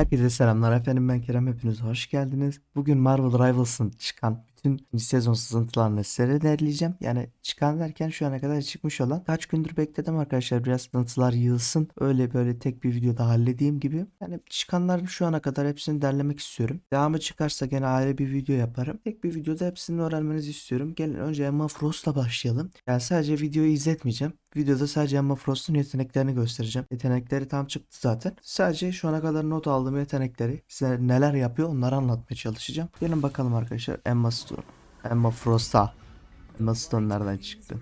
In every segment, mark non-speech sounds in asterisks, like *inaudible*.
Herkese selamlar efendim ben Kerem hepiniz hoş geldiniz. Bugün Marvel Rivals'ın çıkan bütün sezon sızıntılarını size derleyeceğim. Yani çıkan derken şu ana kadar çıkmış olan kaç gündür bekledim arkadaşlar biraz sızıntılar yığılsın. Öyle böyle tek bir videoda halledeyim gibi. Yani çıkanların şu ana kadar hepsini derlemek istiyorum. Devamı çıkarsa gene ayrı bir video yaparım. Tek bir videoda hepsini öğrenmenizi istiyorum. Gelin önce Emma Frost'la başlayalım. Yani sadece videoyu izletmeyeceğim. Videoda sadece Emma Frost'un yeteneklerini göstereceğim. Yetenekleri tam çıktı zaten. Sadece şu ana kadar not aldığım yetenekleri size neler yapıyor onları anlatmaya çalışacağım. Gelin bakalım arkadaşlar Emma Stone. Emma Frost'a. Emma Stone nereden çıktı?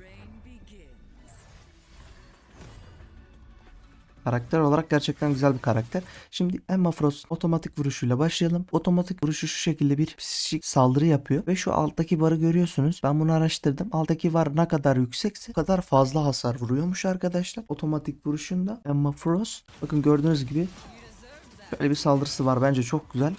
Karakter olarak gerçekten güzel bir karakter. Şimdi Emma Frost otomatik vuruşuyla başlayalım. Otomatik vuruşu şu şekilde bir psikik saldırı yapıyor. Ve şu alttaki barı görüyorsunuz. Ben bunu araştırdım. Alttaki var ne kadar yüksekse o kadar fazla hasar vuruyormuş arkadaşlar. Otomatik vuruşunda Emma Frost. Bakın gördüğünüz gibi böyle bir saldırısı var. Bence çok güzel.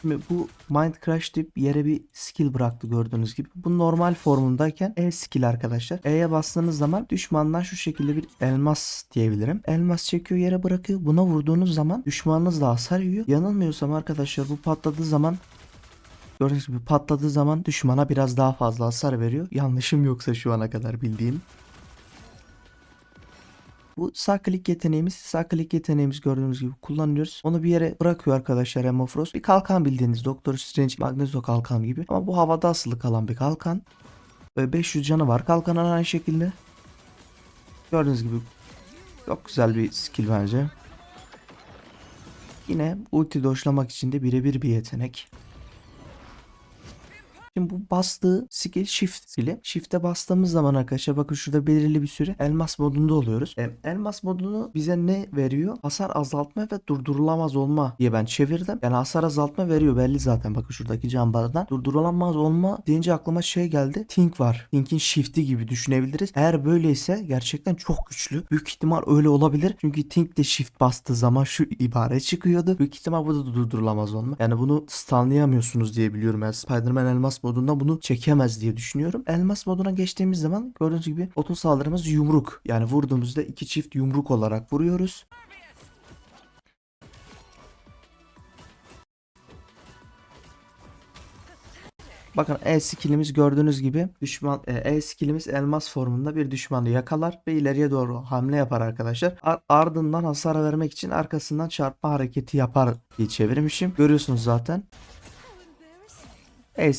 Şimdi bu Mind Crash deyip yere bir skill bıraktı gördüğünüz gibi. Bu normal formundayken E skill arkadaşlar. E'ye bastığınız zaman düşmandan şu şekilde bir elmas diyebilirim. Elmas çekiyor yere bırakıyor. Buna vurduğunuz zaman düşmanınız da hasar yiyor. Yanılmıyorsam arkadaşlar bu patladığı zaman Gördüğünüz gibi patladığı zaman düşmana biraz daha fazla hasar veriyor. Yanlışım yoksa şu ana kadar bildiğim. Bu sağ klik yeteneğimiz, sağ klik yeteneğimiz gördüğünüz gibi kullanıyoruz. Onu bir yere bırakıyor arkadaşlar Emma Frost. Bir kalkan bildiğiniz Doktor Strange Magneto kalkan gibi. Ama bu havada asılı kalan bir kalkan. Ve 500 canı var. Kalkanın aynı şekilde. Gördüğünüz gibi çok güzel bir skill bence. Yine ulti doşlamak için de birebir bir yetenek. Şimdi bu bastığı skill shift skill'i. Shift'e bastığımız zaman arkadaşlar bakın şurada belirli bir süre elmas modunda oluyoruz. E, elmas modunu bize ne veriyor? Hasar azaltma ve durdurulamaz olma diye ben çevirdim. Yani hasar azaltma veriyor belli zaten bakın şuradaki cam bardan. Durdurulamaz olma deyince aklıma şey geldi. Think var. Think'in shift'i gibi düşünebiliriz. Eğer böyleyse gerçekten çok güçlü. Büyük ihtimal öyle olabilir. Çünkü Think de shift bastığı zaman şu ibare çıkıyordu. Büyük ihtimal bu da durdurulamaz olma. Yani bunu stunlayamıyorsunuz diye biliyorum. Yani Spider-Man elmas modunda bunu çekemez diye düşünüyorum. Elmas moduna geçtiğimiz zaman gördüğünüz gibi oto saldırımız yumruk. Yani vurduğumuzda iki çift yumruk olarak vuruyoruz. Bakın E skillimiz gördüğünüz gibi düşman e, E skillimiz elmas formunda bir düşmanı yakalar ve ileriye doğru hamle yapar arkadaşlar. Ar- ardından hasar vermek için arkasından çarpma hareketi yapar diye çevirmişim. Görüyorsunuz zaten. E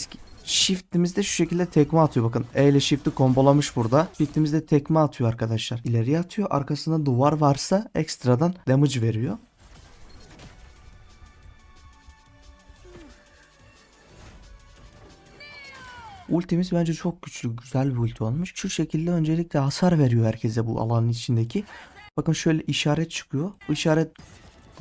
Shift'imizde şu şekilde tekme atıyor bakın. E ile shift'i kombolamış burada. Shift'imizde tekme atıyor arkadaşlar. İleriye atıyor. Arkasında duvar varsa ekstradan damage veriyor. Ultimiz bence çok güçlü, güzel bir ulti olmuş. Şu şekilde öncelikle hasar veriyor herkese bu alanın içindeki. Bakın şöyle işaret çıkıyor. Bu işaret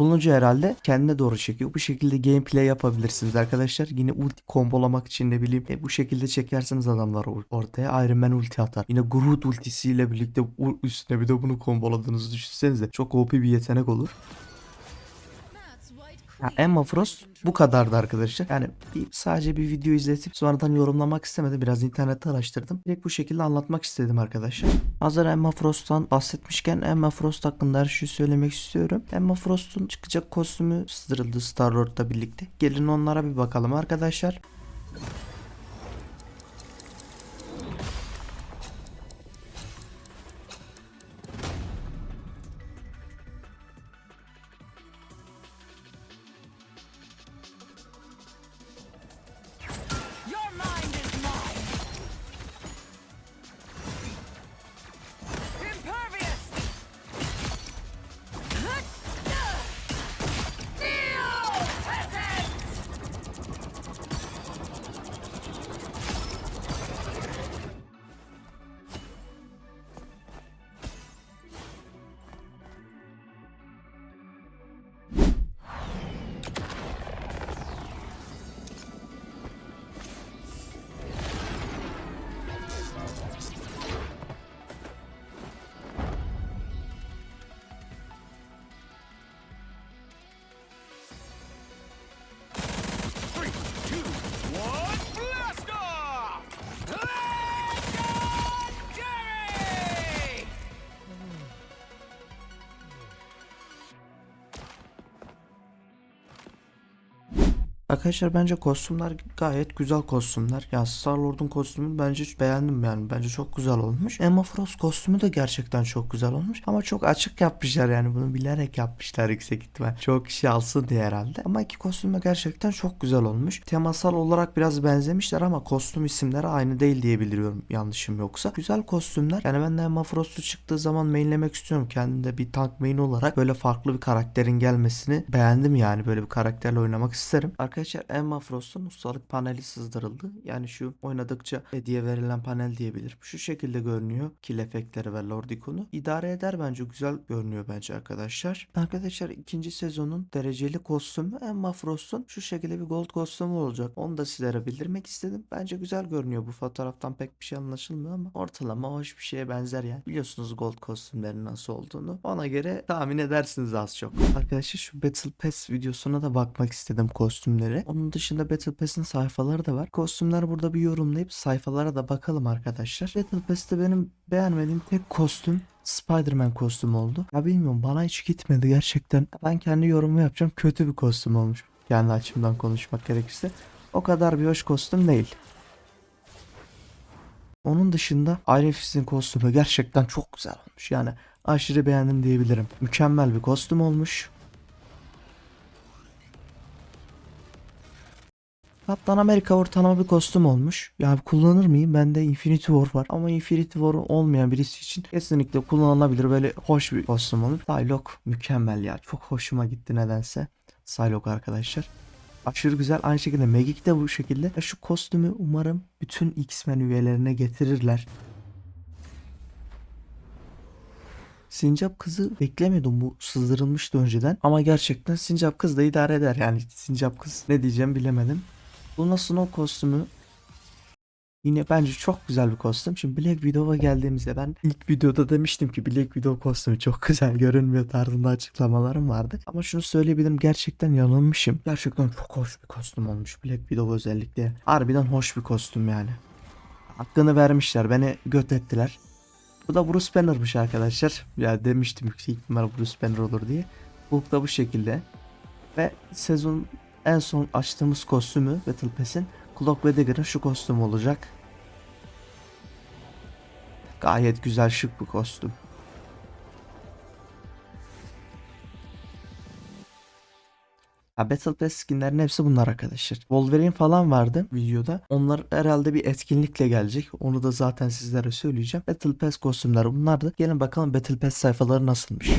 bulununca herhalde kendine doğru çekiyor. Bu şekilde gameplay yapabilirsiniz arkadaşlar. Yine ulti kombolamak için ne bileyim e, bu şekilde çekerseniz adamlar or- ortaya Iron Man ulti atar. Yine Groot ultisiyle birlikte üstüne bir de bunu komboladığınızı düşünsenize. Çok OP bir yetenek olur. Ya Emma Frost bu kadardı arkadaşlar. Yani bir, sadece bir video izletip sonradan yorumlamak istemedim. Biraz internette araştırdım. Direkt bu şekilde anlatmak istedim arkadaşlar. Hazır Emma Frost'tan bahsetmişken Emma Frost hakkında her şeyi söylemek istiyorum. Emma Frost'un çıkacak kostümü sızdırıldı Star-Lord'la birlikte. Gelin onlara bir bakalım arkadaşlar. Arkadaşlar bence kostümler gayet güzel kostümler. Ya Star Lord'un kostümünü bence beğendim yani. Bence çok güzel olmuş. Emma Frost kostümü de gerçekten çok güzel olmuş. Ama çok açık yapmışlar yani. Bunu bilerek yapmışlar yüksek ihtimal. Çok kişi alsın diye herhalde. Ama iki kostüm de gerçekten çok güzel olmuş. Temasal olarak biraz benzemişler ama kostüm isimleri aynı değil diye biliyorum yanlışım yoksa. Güzel kostümler. Yani ben de Emma Frost'u çıktığı zaman mainlemek istiyorum. Kendimde bir tank main olarak böyle farklı bir karakterin gelmesini beğendim yani. Böyle bir karakterle oynamak isterim. Arkadaşlar Emma Frost'un ustalık paneli sızdırıldı. Yani şu oynadıkça hediye verilen panel diyebilirim. Şu şekilde görünüyor. Kill efektleri ve Lord ikonu. İdare eder bence. Güzel görünüyor bence arkadaşlar. Arkadaşlar ikinci sezonun dereceli kostümü Emma Frost'un şu şekilde bir gold kostümü olacak. Onu da sizlere bildirmek istedim. Bence güzel görünüyor. Bu fotoğraftan pek bir şey anlaşılmıyor ama ortalama hoş bir şeye benzer yani. Biliyorsunuz gold kostümlerin nasıl olduğunu. Ona göre tahmin edersiniz az çok. Arkadaşlar şu Battle Pass videosuna da bakmak istedim kostümleri. Onun dışında Battle Pass'in sayfaları da var. Kostümler burada bir yorumlayıp sayfalara da bakalım arkadaşlar. Battle Pass'te benim beğenmediğim tek kostüm Spider-Man kostümü oldu. Ya bilmiyorum bana hiç gitmedi gerçekten. Ben kendi yorumumu yapacağım. Kötü bir kostüm olmuş. Kendi açımdan konuşmak gerekirse. O kadar bir hoş kostüm değil. Onun dışında Iron Fist'in kostümü gerçekten çok güzel olmuş. Yani aşırı beğendim diyebilirim. Mükemmel bir kostüm olmuş. Kaptan Amerika ortalama bir kostüm olmuş. Ya kullanır mıyım? Bende Infinity War var. Ama Infinity War olmayan birisi için kesinlikle kullanılabilir. Böyle hoş bir kostüm olur. Psylocke mükemmel ya. Çok hoşuma gitti nedense. Psylocke arkadaşlar. Aşırı güzel. Aynı şekilde Magic de bu şekilde. Ya şu kostümü umarım bütün X-Men üyelerine getirirler. Sincap kızı beklemiyordum bu sızdırılmıştı önceden ama gerçekten Sincap kız da idare eder yani Sincap kız ne diyeceğim bilemedim. Luna Snow kostümü yine bence çok güzel bir kostüm. Şimdi Black Widow'a geldiğimizde ben ilk videoda demiştim ki Black Widow kostümü çok *laughs* güzel görünmüyor tarzında açıklamalarım vardı. Ama şunu söyleyebilirim gerçekten yanılmışım. Gerçekten çok hoş bir kostüm olmuş Black Widow özellikle. Harbiden hoş bir kostüm yani. Hakkını vermişler beni göt ettiler. Bu da Bruce Banner'mış arkadaşlar. Ya demiştim yüksek ihtimal Bruce Banner olur diye. Hulk da bu şekilde. Ve sezon en son açtığımız kostümü Battle Pass'in Cloak ve Dagger'ın şu kostümü olacak. Gayet güzel şık bir kostüm. Ya Battle Pass skinlerin hepsi bunlar arkadaşlar. Wolverine falan vardı videoda. Onlar herhalde bir etkinlikle gelecek. Onu da zaten sizlere söyleyeceğim. Battle Pass kostümleri bunlardı. Gelin bakalım Battle Pass sayfaları nasılmış.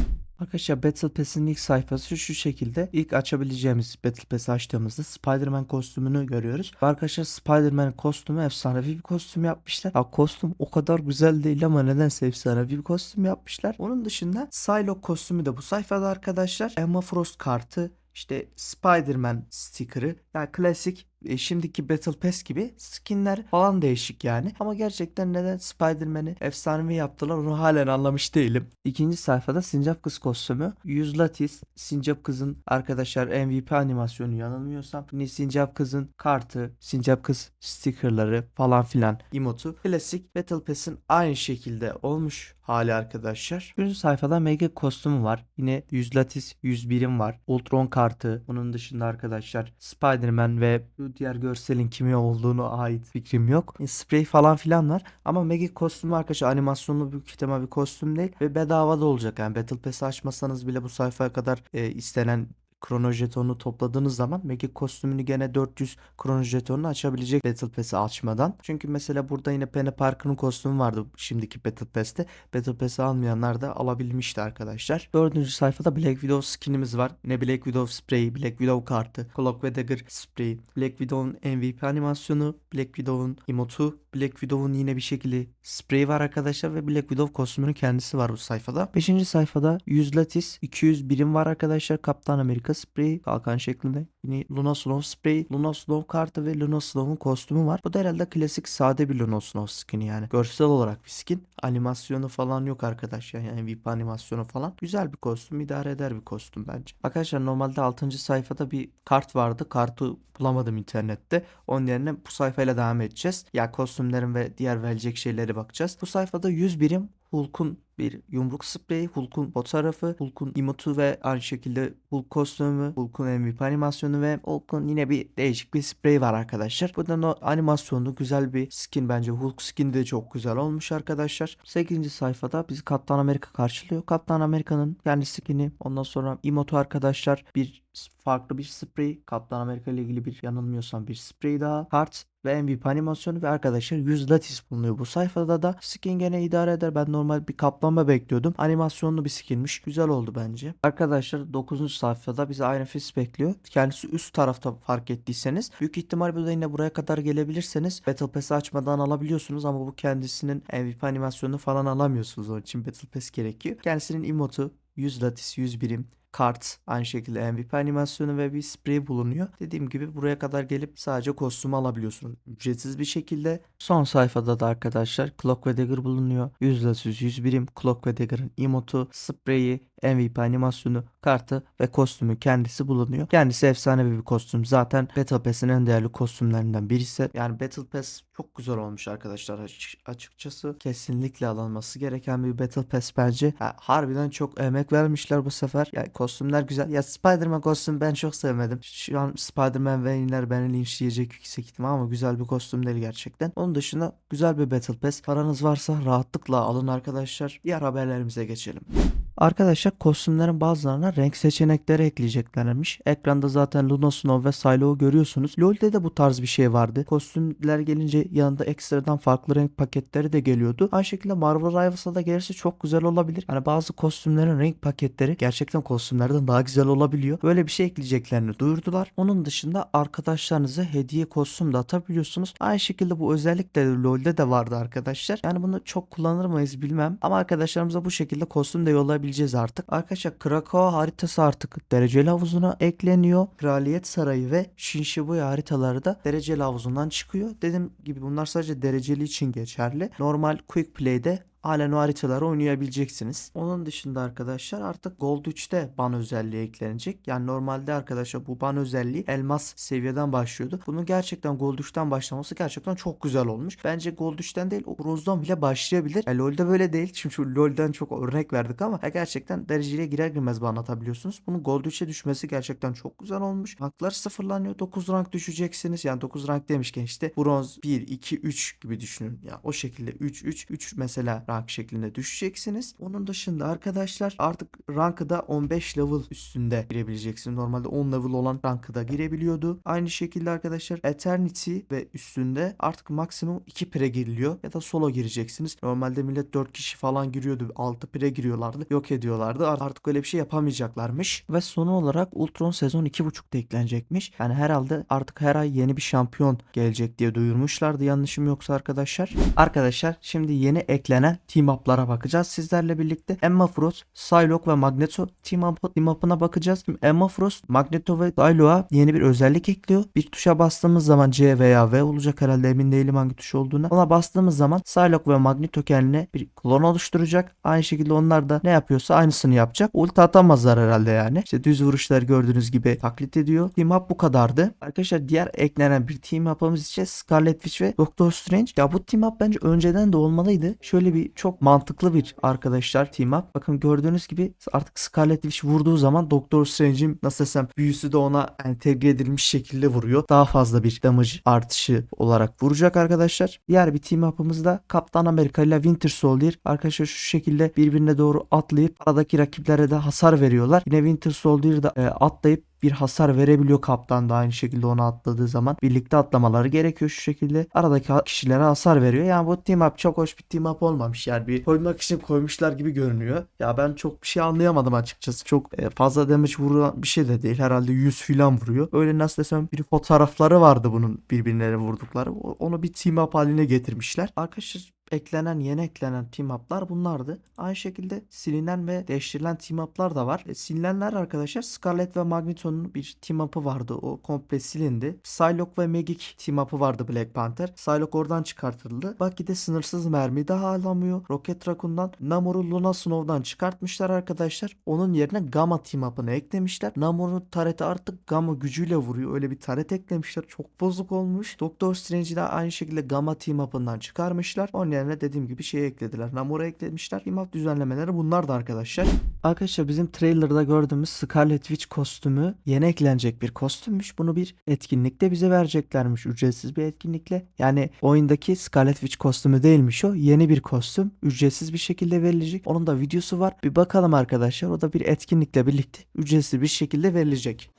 Arkadaşlar Battle Pass'in ilk sayfası şu şekilde. İlk açabileceğimiz Battle Pass'i açtığımızda Spider-Man kostümünü görüyoruz. Arkadaşlar Spider-Man kostümü efsanevi bir kostüm yapmışlar. Ya kostüm o kadar güzel değil ama nedense efsanevi bir kostüm yapmışlar. Onun dışında Psylocke kostümü de bu sayfada arkadaşlar. Emma Frost kartı işte Spider-Man sticker'ı yani klasik e, şimdiki Battle Pass gibi skinler falan değişik yani. Ama gerçekten neden Spider-Man'i efsanevi yaptılar onu halen anlamış değilim. İkinci sayfada Sincap Kız kostümü. Yüz Latis, Sincap Kız'ın arkadaşlar MVP animasyonu yanılmıyorsam. Yine Sincap Kız'ın kartı, Sincap Kız stickerları falan filan emotu. Klasik Battle Pass'in aynı şekilde olmuş hali arkadaşlar. Üçüncü sayfada Mega kostümü var. Yine 100 Latis 100 birim var. Ultron kartı. Bunun dışında arkadaşlar Spider-Man ve diğer görselin kimi olduğunu ait fikrim yok. E, Sprey falan filan var. Ama Mega kostümü arkadaşlar animasyonlu büyük ihtimal bir kostüm değil. Ve bedava da olacak. Yani Battle Pass'i açmasanız bile bu sayfaya kadar e, istenen krono jetonunu topladığınız zaman Magic kostümünü gene 400 krono jetonunu açabilecek Battle Pass'i açmadan. Çünkü mesela burada yine Penny Parker'ın kostümü vardı şimdiki Battle Pass'te. Battle Pass'i almayanlar da alabilmişti arkadaşlar. Dördüncü sayfada Black Widow skinimiz var. Yine Black Widow spreyi, Black Widow kartı, Cloak ve Dagger spreyi, Black Widow'un MVP animasyonu, Black Widow'un emotu, Black Widow'un yine bir şekilde spreyi var arkadaşlar ve Black Widow kostümünün kendisi var bu sayfada. Beşinci sayfada 100 latis, 200 birim var arkadaşlar. Kaptan Amerika spreyi kalkan şeklinde. Yine Luna Snow spreyi, Luna Snow kartı ve Luna Snow'un kostümü var. Bu da herhalde klasik sade bir Luna Snow skin'i yani. Görsel olarak bir skin. Animasyonu falan yok arkadaşlar. Yani MVP animasyonu falan. Güzel bir kostüm. idare eder bir kostüm bence. Arkadaşlar normalde 6. sayfada bir kart vardı. Kartı bulamadım internette. Onun yerine bu sayfayla devam edeceğiz. Ya kostümlerin ve diğer verilecek şeylere bakacağız. Bu sayfada 100 birim Hulk'un bir yumruk spreyi, Hulk'un fotoğrafı, Hulk'un emotu ve aynı şekilde Hulk kostümü, Hulk'un MVP animasyonu ve Hulk'un yine bir değişik bir spreyi var arkadaşlar. Buradan o animasyonlu güzel bir skin bence. Hulk skin de çok güzel olmuş arkadaşlar. 8. sayfada bizi Kaptan Amerika karşılıyor. Kaptan Amerika'nın kendi skin'i ondan sonra emotu arkadaşlar bir farklı bir sprey. Kaptan Amerika ile ilgili bir yanılmıyorsam bir sprey daha. Kart ve MVP animasyonu ve arkadaşlar 100 latis bulunuyor bu sayfada da. Skin gene idare eder. Ben normal bir kaplama bekliyordum. Animasyonlu bir skinmiş. Güzel oldu bence. Arkadaşlar 9. sayfada bizi Iron Fist bekliyor. Kendisi üst tarafta fark ettiyseniz. Büyük ihtimal burada yine buraya kadar gelebilirseniz Battle Pass'i açmadan alabiliyorsunuz ama bu kendisinin MVP animasyonunu falan alamıyorsunuz. Onun için Battle Pass gerekiyor. Kendisinin emotu 100 latis 100 birim kart aynı şekilde MVP animasyonu ve bir sprey bulunuyor. Dediğim gibi buraya kadar gelip sadece kostümü alabiliyorsunuz. Ücretsiz bir şekilde. Son sayfada da arkadaşlar Clock ve Dagger bulunuyor. 100 latis 100 birim Clock ve Dagger'ın emotu, spreyi, MVP animasyonu, kartı ve kostümü kendisi bulunuyor. Kendisi efsanevi bir kostüm. Zaten Battle Pass'in en değerli kostümlerinden birisi. Yani Battle Pass çok güzel olmuş arkadaşlar açık- açıkçası. Kesinlikle alınması gereken bir Battle Pass bence. Ha, harbiden çok emek vermişler bu sefer. Yani kostümler güzel. Ya Spider-Man kostümü ben çok sevmedim. Şu an Spider-Man ve yeniler beni linçleyecek yüksek ihtimal ama güzel bir kostüm değil gerçekten. Onun dışında güzel bir Battle Pass. Paranız varsa rahatlıkla alın arkadaşlar. Diğer haberlerimize geçelim. Arkadaşlar kostümlerin bazılarına renk seçenekleri ekleyeceklermiş. Ekranda zaten Luna Snow ve Psylocke'u görüyorsunuz. LoL'de de bu tarz bir şey vardı. Kostümler gelince yanında ekstradan farklı renk paketleri de geliyordu. Aynı şekilde Marvel Rivals'a da gelirse çok güzel olabilir. Hani bazı kostümlerin renk paketleri gerçekten kostümlerden daha güzel olabiliyor. Böyle bir şey ekleyeceklerini duyurdular. Onun dışında arkadaşlarınıza hediye kostüm de atabiliyorsunuz. Aynı şekilde bu özellik de LoL'de de vardı arkadaşlar. Yani bunu çok kullanır mıyız bilmem. Ama arkadaşlarımıza bu şekilde kostüm de yollayabileceğiz artık. Arkadaşlar Krakow haritası artık dereceli havuzuna ekleniyor. Kraliyet Sarayı ve Shinshibuya haritaları da dereceli havuzundan çıkıyor. Dediğim gibi bunlar sadece dereceli için geçerli. Normal Quick Play'de halen o haritaları oynayabileceksiniz. Onun dışında arkadaşlar artık Gold 3'te ban özelliği eklenecek. Yani normalde arkadaşlar bu ban özelliği elmas seviyeden başlıyordu. Bunun gerçekten Gold 3'ten başlaması gerçekten çok güzel olmuş. Bence Gold 3'ten değil o bronzdan bile başlayabilir. E, LoL'de böyle değil. *laughs* Çünkü LoL'den çok örnek verdik ama e, gerçekten dereceliğe girer girmez ban atabiliyorsunuz. Bunun Gold 3'e düşmesi gerçekten çok güzel olmuş. Ranklar sıfırlanıyor. 9 rank düşeceksiniz. Yani 9 rank demişken işte bronz 1, 2, 3 gibi düşünün. Ya o şekilde 3, 3, 3 mesela rank şeklinde düşeceksiniz. Onun dışında arkadaşlar artık rankı da 15 level üstünde girebileceksiniz. Normalde 10 level olan rankı da girebiliyordu. Aynı şekilde arkadaşlar Eternity ve üstünde artık maksimum 2 pire giriliyor ya da solo gireceksiniz. Normalde millet 4 kişi falan giriyordu. 6 pire giriyorlardı. Yok ediyorlardı. Artık öyle bir şey yapamayacaklarmış. Ve sonu olarak Ultron sezon 2.5'da eklenecekmiş. Yani herhalde artık her ay yeni bir şampiyon gelecek diye duyurmuşlardı. Yanlışım yoksa arkadaşlar. Arkadaşlar şimdi yeni eklenen team up'lara bakacağız sizlerle birlikte. Emma Frost, Psylocke ve Magneto team, up, team up'ına bakacağız. Şimdi Emma Frost, Magneto ve Psylocke'a yeni bir özellik ekliyor. Bir tuşa bastığımız zaman C veya V olacak herhalde emin değilim hangi tuş olduğuna. Ona bastığımız zaman Psylocke ve Magneto kendine bir klon oluşturacak. Aynı şekilde onlar da ne yapıyorsa aynısını yapacak. Ulti atamazlar herhalde yani. İşte düz vuruşlar gördüğünüz gibi taklit ediyor. Team up bu kadardı. Arkadaşlar diğer eklenen bir team up'ımız için Scarlet Witch ve Doctor Strange. Ya bu team up bence önceden de olmalıydı. Şöyle bir çok mantıklı bir arkadaşlar team up. Bakın gördüğünüz gibi artık Scarlet Witch vurduğu zaman Doctor Strange'in nasıl desem büyüsü de ona entegre edilmiş şekilde vuruyor. Daha fazla bir damage artışı olarak vuracak arkadaşlar. Diğer bir team up'ımız da Kaptan Amerika ile Winter Soldier. Arkadaşlar şu şekilde birbirine doğru atlayıp aradaki rakiplere de hasar veriyorlar. Yine Winter Soldier da e, atlayıp bir hasar verebiliyor kaptan da aynı şekilde ona atladığı zaman. Birlikte atlamaları gerekiyor şu şekilde. Aradaki kişilere hasar veriyor. Yani bu team up çok hoş bir team up olmamış. Yani bir koymak için koymuşlar gibi görünüyor. Ya ben çok bir şey anlayamadım açıkçası. Çok e, fazla damage vuran bir şey de değil. Herhalde 100 filan vuruyor. Öyle nasıl desem bir fotoğrafları vardı bunun birbirlerine vurdukları. Onu bir team up haline getirmişler. Arkadaşlar eklenen yeni eklenen team up'lar bunlardı. Aynı şekilde silinen ve değiştirilen team up'lar da var. E, silinenler arkadaşlar Scarlet ve Magneto'nun bir team up'ı vardı. O komple silindi. Psylocke ve Magic team up'ı vardı Black Panther. Psylocke oradan çıkartıldı. Bucky'de sınırsız mermi daha alamıyor. Rocket Raccoon'dan Namor'u Luna Snow'dan çıkartmışlar arkadaşlar. Onun yerine Gamma team up'ını eklemişler. Namor'un tareti artık Gamma gücüyle vuruyor. Öyle bir taret eklemişler. Çok bozuk olmuş. Doctor Strange'i de aynı şekilde Gamma team up'ından çıkarmışlar. Onun yerine dediğim gibi şey eklediler. Namor'u eklemişler. Team-up düzenlemeleri bunlar da arkadaşlar. Arkadaşlar bizim trailer'da gördüğümüz Scarlet Witch kostümü yeni eklenecek bir kostümmüş. Bunu bir etkinlikte bize vereceklermiş. Ücretsiz bir etkinlikle. Yani oyundaki Scarlet Witch kostümü değilmiş o. Yeni bir kostüm. Ücretsiz bir şekilde verilecek. Onun da videosu var. Bir bakalım arkadaşlar. O da bir etkinlikle birlikte ücretsiz bir şekilde verilecek.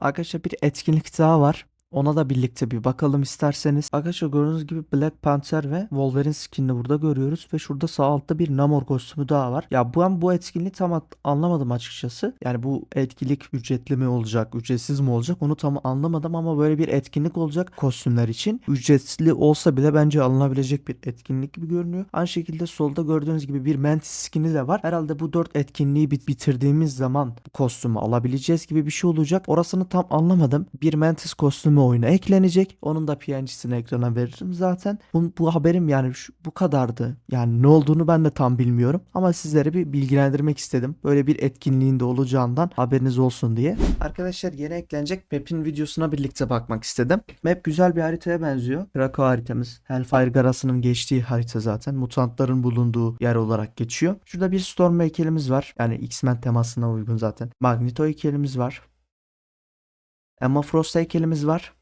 Arkadaşlar bir etkinlik daha var. Ona da birlikte bir bakalım isterseniz. Arkadaşlar gördüğünüz gibi Black Panther ve Wolverine skinini burada görüyoruz. Ve şurada sağ altta bir Namor kostümü daha var. Ya ben bu etkinliği tam anlamadım açıkçası. Yani bu etkinlik ücretli mi olacak, ücretsiz mi olacak onu tam anlamadım ama böyle bir etkinlik olacak kostümler için. Ücretli olsa bile bence alınabilecek bir etkinlik gibi görünüyor. Aynı şekilde solda gördüğünüz gibi bir Mantis skini de var. Herhalde bu dört etkinliği bit- bitirdiğimiz zaman bu kostümü alabileceğiz gibi bir şey olacak. Orasını tam anlamadım. Bir Mantis kostümü oyuna eklenecek. Onun da PNG'sini ekrana veririm zaten. Bu, bu haberim yani şu- bu kadardı. Yani ne olduğunu ben de tam bilmiyorum. Ama sizlere bir bilgilendirmek istedim. Böyle bir etkinliğin de olacağından haberiniz olsun diye. Arkadaşlar yeni eklenecek map'in videosuna birlikte bakmak istedim. Map güzel bir haritaya benziyor. Krakow haritamız. Hellfire Garası'nın geçtiği harita zaten. Mutantların bulunduğu yer olarak geçiyor. Şurada bir Storm heykelimiz var. Yani X-Men temasına uygun zaten. Magneto heykelimiz var. Emma Frost heykelimiz var.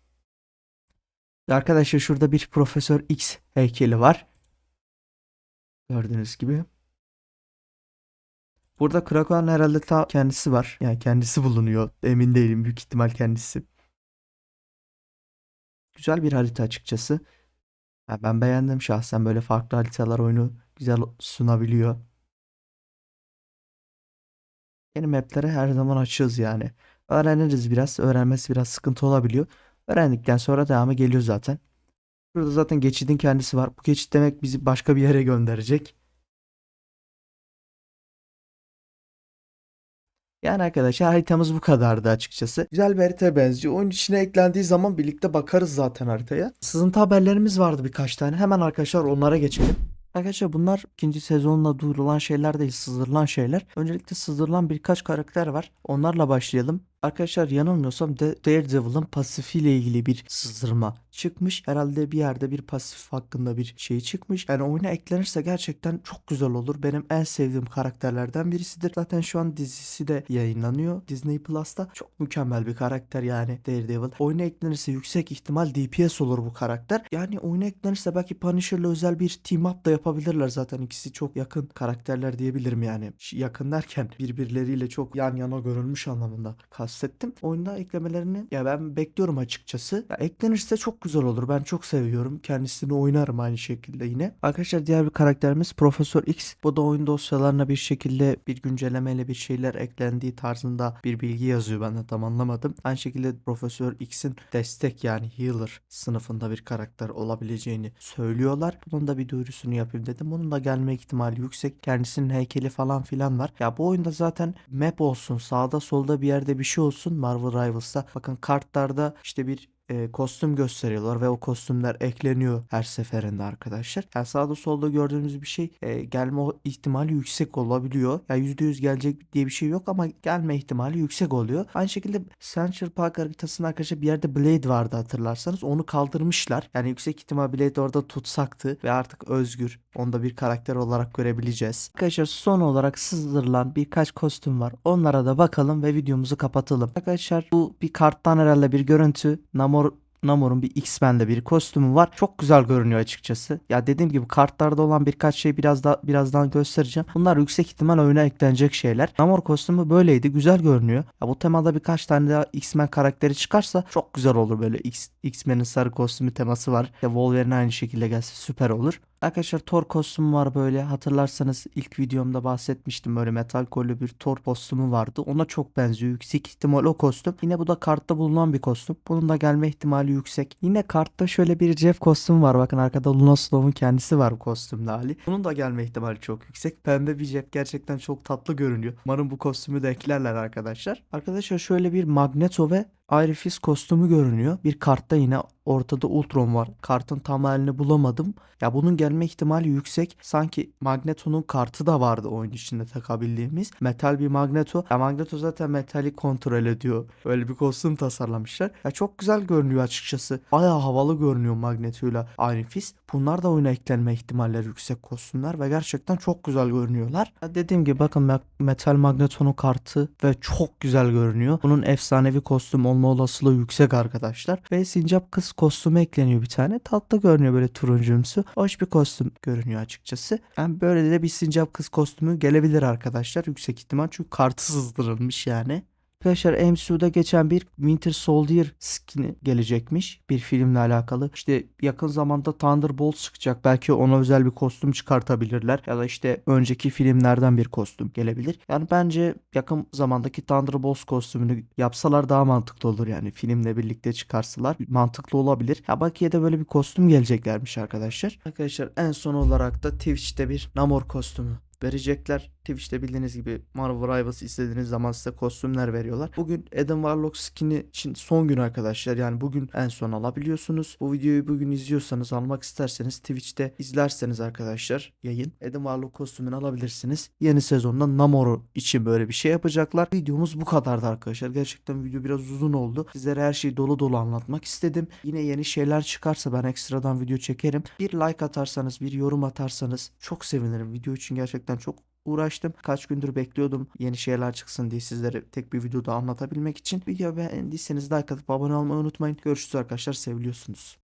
Arkadaşlar şurada bir Profesör X heykeli var. Gördüğünüz gibi. Burada Krakow'un herhalde ta kendisi var. Yani kendisi bulunuyor. Emin değilim. Büyük ihtimal kendisi. Güzel bir harita açıkçası. Ya ben beğendim şahsen böyle farklı haritalar oyunu güzel sunabiliyor. Yeni maplere her zaman açığız yani. Öğreniriz biraz. Öğrenmesi biraz sıkıntı olabiliyor. Öğrendikten sonra devamı geliyor zaten. Burada zaten geçidin kendisi var. Bu geçit demek bizi başka bir yere gönderecek. Yani arkadaşlar haritamız bu kadardı açıkçası. Güzel bir harita benziyor. Oyun içine eklendiği zaman birlikte bakarız zaten haritaya. Sızıntı haberlerimiz vardı birkaç tane. Hemen arkadaşlar onlara geçelim. Arkadaşlar bunlar ikinci sezonla duyurulan şeyler değil, sızdırılan şeyler. Öncelikle sızdırılan birkaç karakter var. Onlarla başlayalım. Arkadaşlar yanılmıyorsam De- Daredevil'ın pasifiyle ilgili bir sızdırma çıkmış. Herhalde bir yerde bir pasif hakkında bir şey çıkmış. Yani oyuna eklenirse gerçekten çok güzel olur. Benim en sevdiğim karakterlerden birisidir. Zaten şu an dizisi de yayınlanıyor. Disney Plus'ta çok mükemmel bir karakter yani Daredevil. Oyuna eklenirse yüksek ihtimal DPS olur bu karakter. Yani oyuna eklenirse belki Punisher'la özel bir team up da yapabilirler zaten. İkisi çok yakın karakterler diyebilirim yani. Yakın derken birbirleriyle çok yan yana görülmüş anlamında kastettim. Oyunda eklemelerini ya ben bekliyorum açıkçası. Ya eklenirse çok güzel olur. Ben çok seviyorum. Kendisini oynarım aynı şekilde yine. Arkadaşlar diğer bir karakterimiz Profesör X. Bu da oyun dosyalarına bir şekilde bir güncellemeyle bir şeyler eklendiği tarzında bir bilgi yazıyor. Ben de tam anlamadım. Aynı şekilde Profesör X'in destek yani healer sınıfında bir karakter olabileceğini söylüyorlar. Bunun da bir duyurusunu yapayım dedim. Bunun da gelme ihtimali yüksek. Kendisinin heykeli falan filan var. Ya bu oyunda zaten map olsun, sağda solda bir yerde bir şey olsun Marvel Rivals'ta. Bakın kartlarda işte bir e, kostüm gösteriyorlar ve o kostümler ekleniyor her seferinde arkadaşlar. Yani sağda solda gördüğünüz bir şey e, gelme ihtimali yüksek olabiliyor. Ya %100 gelecek diye bir şey yok ama gelme ihtimali yüksek oluyor. Aynı şekilde Central Park haritasında arkadaşlar bir yerde Blade vardı hatırlarsanız. Onu kaldırmışlar. Yani yüksek ihtimal Blade orada tutsaktı ve artık özgür. Onu da bir karakter olarak görebileceğiz. Arkadaşlar son olarak sızdırılan birkaç kostüm var. Onlara da bakalım ve videomuzu kapatalım. Arkadaşlar bu bir karttan herhalde bir görüntü. Namor Namor'un bir X-Men'de bir kostümü var. Çok güzel görünüyor açıkçası. Ya dediğim gibi kartlarda olan birkaç şey biraz daha birazdan göstereceğim. Bunlar yüksek ihtimal oyuna eklenecek şeyler. Namor kostümü böyleydi. Güzel görünüyor. Ya bu temada birkaç tane daha X-Men karakteri çıkarsa çok güzel olur böyle. X-Men'in sarı kostümü teması var. Ya Wolverine aynı şekilde gelse süper olur. Arkadaşlar Thor kostümü var böyle. Hatırlarsanız ilk videomda bahsetmiştim böyle metal kollü bir Thor kostümü vardı. Ona çok benziyor. Yüksek ihtimal o kostüm. Yine bu da kartta bulunan bir kostüm. Bunun da gelme ihtimali yüksek. Yine kartta şöyle bir Jeff kostümü var. Bakın arkada Luna Slow'un kendisi var bu kostümde hali. Bunun da gelme ihtimali çok yüksek. Pembe bir Jeff gerçekten çok tatlı görünüyor. Umarım bu kostümü de eklerler arkadaşlar. Arkadaşlar şöyle bir Magneto ve Iron Fist kostümü görünüyor. Bir kartta yine ortada Ultron var. Kartın tam halini bulamadım. Ya bunun gelme ihtimali yüksek. Sanki Magneto'nun kartı da vardı oyun içinde takabildiğimiz. Metal bir Magneto. Ya Magneto zaten metali kontrol ediyor. Öyle bir kostüm tasarlamışlar. Ya çok güzel görünüyor açıkçası. Bayağı havalı görünüyor Magneto'yla Iron Fist. Bunlar da oyuna eklenme ihtimalleri yüksek kostümler ve gerçekten çok güzel görünüyorlar. Ya dediğim gibi bakın Me- Metal Magneto'nun kartı ve çok güzel görünüyor. Bunun efsanevi kostüm olma olasılığı yüksek arkadaşlar. Ve sincap kız kostümü ekleniyor bir tane. Tatlı görünüyor böyle turuncumsu. Hoş bir kostüm görünüyor açıkçası. Yani böyle de bir sincap kız kostümü gelebilir arkadaşlar. Yüksek ihtimal çünkü kartı sızdırılmış yani. Arkadaşlar MCU'da geçen bir Winter Soldier skin'i gelecekmiş bir filmle alakalı. İşte yakın zamanda Thunderbolts çıkacak. Belki ona özel bir kostüm çıkartabilirler. Ya da işte önceki filmlerden bir kostüm gelebilir. Yani bence yakın zamandaki Thunderbolts kostümünü yapsalar daha mantıklı olur yani. Filmle birlikte çıkarsalar mantıklı olabilir. Ya Bakiye'de böyle bir kostüm geleceklermiş arkadaşlar. Arkadaşlar en son olarak da Twitch'te bir Namor kostümü verecekler. Twitch'te bildiğiniz gibi Marvel Rivals istediğiniz zaman size kostümler veriyorlar. Bugün Adam Warlock skin'i için son gün arkadaşlar. Yani bugün en son alabiliyorsunuz. Bu videoyu bugün izliyorsanız almak isterseniz Twitch'te izlerseniz arkadaşlar yayın Adam Warlock kostümünü alabilirsiniz. Yeni sezonda Namor için böyle bir şey yapacaklar. Videomuz bu kadardı arkadaşlar. Gerçekten video biraz uzun oldu. Sizlere her şeyi dolu dolu anlatmak istedim. Yine yeni şeyler çıkarsa ben ekstradan video çekerim. Bir like atarsanız, bir yorum atarsanız çok sevinirim. Video için gerçekten çok uğraştım. Kaç gündür bekliyordum yeni şeyler çıksın diye sizlere tek bir videoda anlatabilmek için. Video beğendiyseniz like atıp abone olmayı unutmayın. Görüşürüz arkadaşlar. Seviliyorsunuz.